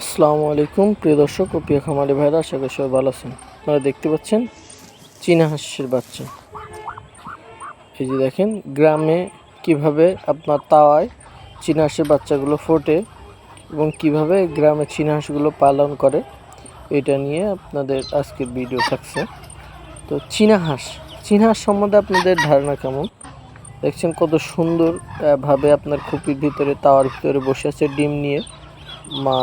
আসসালামু আলাইকুম, প্রিয় দর্শক ও প্রিয় খামারি ভাইরা, আশা করি সবাই ভালো আছেন। আপনারা দেখতে পাচ্ছেন চীনা হাঁসের বাচ্চা। এই যে দেখেন, গ্রামে কীভাবে আপনার তাওয়ায় চীনা হাঁসের বাচ্চাগুলো ফোটে এবং কীভাবে গ্রামে চীনা হাঁসগুলো পালন করে, এটা নিয়ে আপনাদের আজকের ভিডিও থাকছে। তো চীনা হাঁস চীনা হাঁস সম্বন্ধে আপনাদের ধারণা কেমন? দেখছেন কত সুন্দর ভাবে আপনার খুপির ভিতরে, তাওয়ার ভিতরে বসে আছে ডিম নিয়ে। মা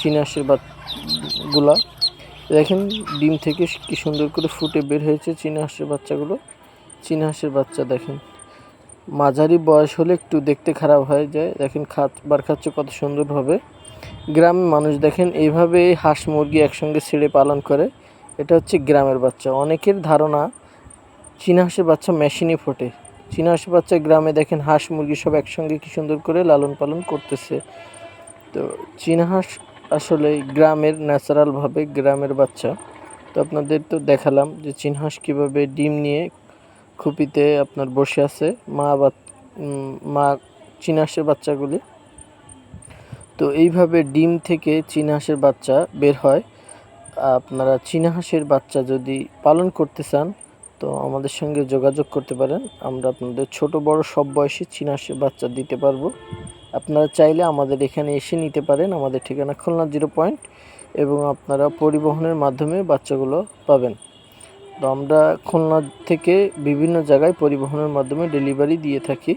চীনা হাঁসেরগুলা দেখেন, ডিম থেকে কি সুন্দর করে ফুটে বের হয়েছে চীনা হাঁসের বাচ্চাগুলো চীনা হাঁসের বাচ্চা দেখেন, মাঝারি বয়স হলে একটু দেখতে খারাপ হয়ে যায়। দেখেন, খাত, বার খাচ্ছে কত সুন্দরভাবে। গ্রামে মানুষ দেখেন, এইভাবে হাঁস মুরগি একসঙ্গে ছেড়ে পালন করে। এটা হচ্ছে গ্রামের বাচ্চা। অনেকের ধারণা, চীনা হাঁসের বাচ্চা মেশিনে ফোটে। চীনা হাঁসের বাচ্চা গ্রামে দেখেন, হাঁস মুরগি সব একসঙ্গে কি সুন্দর করে লালন পালন করতেছে। তো, চীনা হাঁস আসলে গ্রামের ন্যাচারালভাবে গ্রামের বাচ্চা। তো আপনাদের তো দেখালাম যে চীন হাঁস কীভাবে ডিম নিয়ে খুপিতে আপনার বসে আছে, মা বা মা চীনা হাঁসের বাচ্চাগুলি। তো এইভাবে ডিম থেকে চীনা হাঁসের বাচ্চা বের হয়। আপনারা চীনা হাঁসের বাচ্চা যদি পালন করতে চান, তো আমাদের সঙ্গে যোগাযোগ করতে পারেন। আমরা আপনাদের ছোট বড় সব বয়সে চীনা হাঁসের বাচ্চা দিতে পারব। আপনারা চাইলে আমাদের এখানে এসে নিতে পারেন। আমাদের ঠিকানা খুলনা জিরো পয়েন্ট এবং আপনারা পরিবহনের মাধ্যমে বাচ্চাগুলো পাবেন। তো আমরা খুলনা থেকে বিভিন্ন জায়গায় পরিবহনের মাধ্যমে ডেলিভারি দিয়ে থাকি।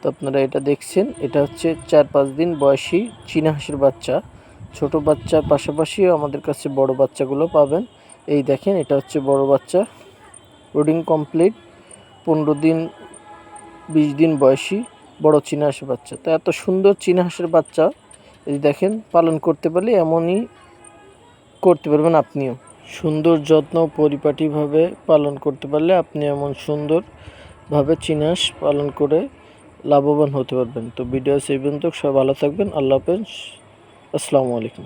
তো আপনারা এটা দেখছেন, এটা হচ্ছে চার পাঁচ দিন বয়সী চীনা হাঁসের বাচ্চা। ছোট বাচ্চার পাশাপাশি আমাদের কাছে বড় বাচ্চাগুলো পাবেন। এই দেখেন, এটা হচ্ছে বড় বাচ্চা। রোডিং কমপ্লিট পনেরো দিন, বিশ দিন বয়সী। বড় চীনাহাঁসের বাচ্চা। তো এত সুন্দর চীনাহাঁসের বাচ্চা যদি দেখেন, পালন করতে পারলে এমনই করতে পারবেন আপনিও। সুন্দর, যত্ন, পরিপাটিভাবে পালন করতে পারলে আপনি এমন সুন্দরভাবে চীনাহাঁস পালন করে লাভবান হতে পারবেন। তো ভিডিও সেই পর্যন্ত সব ভালো থাকবেন, আল্লাহ হাফেজ, আসসালামু আলাইকুম।